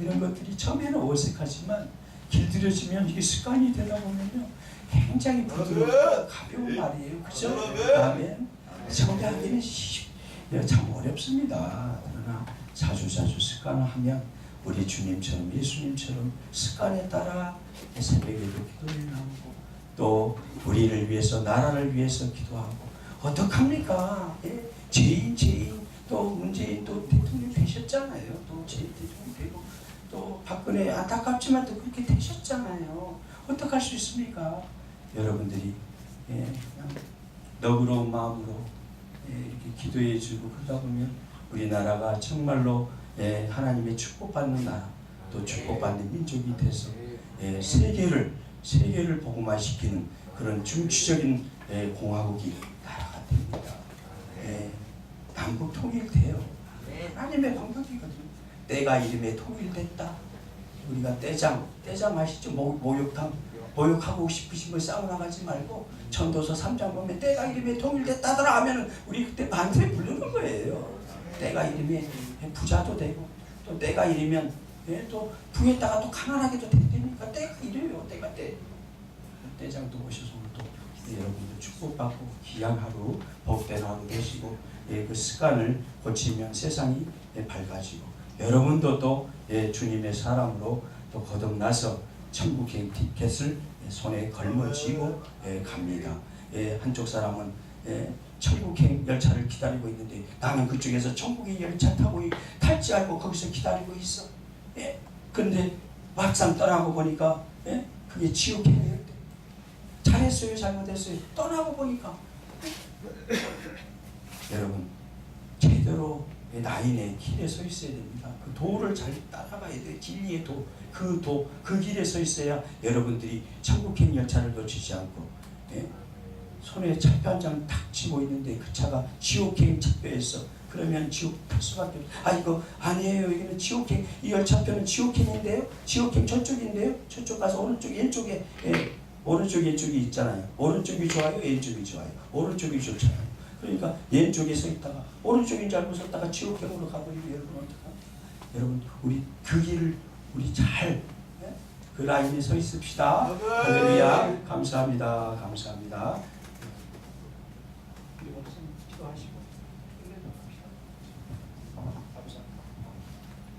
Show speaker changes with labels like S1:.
S1: 이런 것들이 처음에는 어색하지만 길들여지면 이게 습관이 되다 보면요 굉장히 부드럽고 가벼운 말이에요. 그죠? 아멘. 정리하기는 쉽- 예, 참 어렵습니다. 그러나 자주 자주 습관을 하면 우리 주님처럼 예수님처럼 습관에 따라 새벽에도 기도해 나오고 또 우리를 위해서 나라를 위해서 기도하고 어떡합니까? 예? 죄 또 박근혜 안타깝지만 또 그렇게 되셨잖아요. 어떡할 수 있습니까? 여러분들이 예, 너그러운 마음으로 예, 이렇게 기도해주고 그러다 보면 우리나라가 정말로 예, 하나님의 축복받는 나라 또 축복받는 민족이 돼서 예, 세계를 세계를 복음화시키는 그런 중추적인 예, 공화국이 나라가 됩니다. 예, 남북 통일돼요. 하나님의 방법이거든요. 때가 이름에 통일됐다. 우리가 떼장, 떼장 아시죠? 모, 모욕탕. 모욕하고 싶으시면 싸우나 가지 말고 천도서 3장 보면 때가 이름에 통일됐다더라 하면 우리 그때 반드시 부르는 거예요. 때가 이름에 부자도 되고 또 때가 이르면 예, 또 부했다가 또 가난하게도 되니까 때가 이래요. 때가 때. 때장도 오셔서 또 여러분들 축복받고 귀한 하루 복된 하루 되시고 예, 그 습관을 고치면 세상이 예, 밝아지고 여러분도 또 예, 주님의 사람으로 또 거듭나서 천국행 티켓을 예, 손에 걸머쥐고 예, 갑니다. 예, 한쪽 사람은 예, 천국행 열차를 기다리고 있는데 나는 그쪽에서 천국의 열차 타고 이- 탈지 알고 거기서 기다리고 있어. 예, 근데 막상 떠나고 보니까 예, 그게 지옥행이에요. 잘했어요, 잘못했어요. 떠나고 보니까 여러분 나인의 길에 서 있어야 됩니다. 그 도를 잘 따라가야 돼요. 진리의 도, 그 도, 그 길에 서 있어야 여러분들이 천국행 열차를 놓치지 않고 예? 손에 차표 한 장탁 쥐고 있는데 그 차가 지옥행 차표였어. 그러면 지옥 탈 수밖에 없어. 아 이거 아니에요. 여기는 지옥행 이 열차표는 지옥행인데요. 지옥행 저쪽인데요. 저쪽 가서 오른쪽 왼쪽에 예, 오른쪽 왼쪽이 있잖아요. 오른쪽이 좋아요. 왼쪽이 좋아요. 오른쪽이 좋잖아요. 그러니까 왼쪽에 서 있다가 오른쪽인 줄 알고 섰다가 지옥행으로 가버리면 여러분 어떡하 여러분 우리 그 길을 우리 잘 그 라인에 서 있읍시다. 할렐루야. 감사합니다. 감사합니다. 목사님 기도하시고.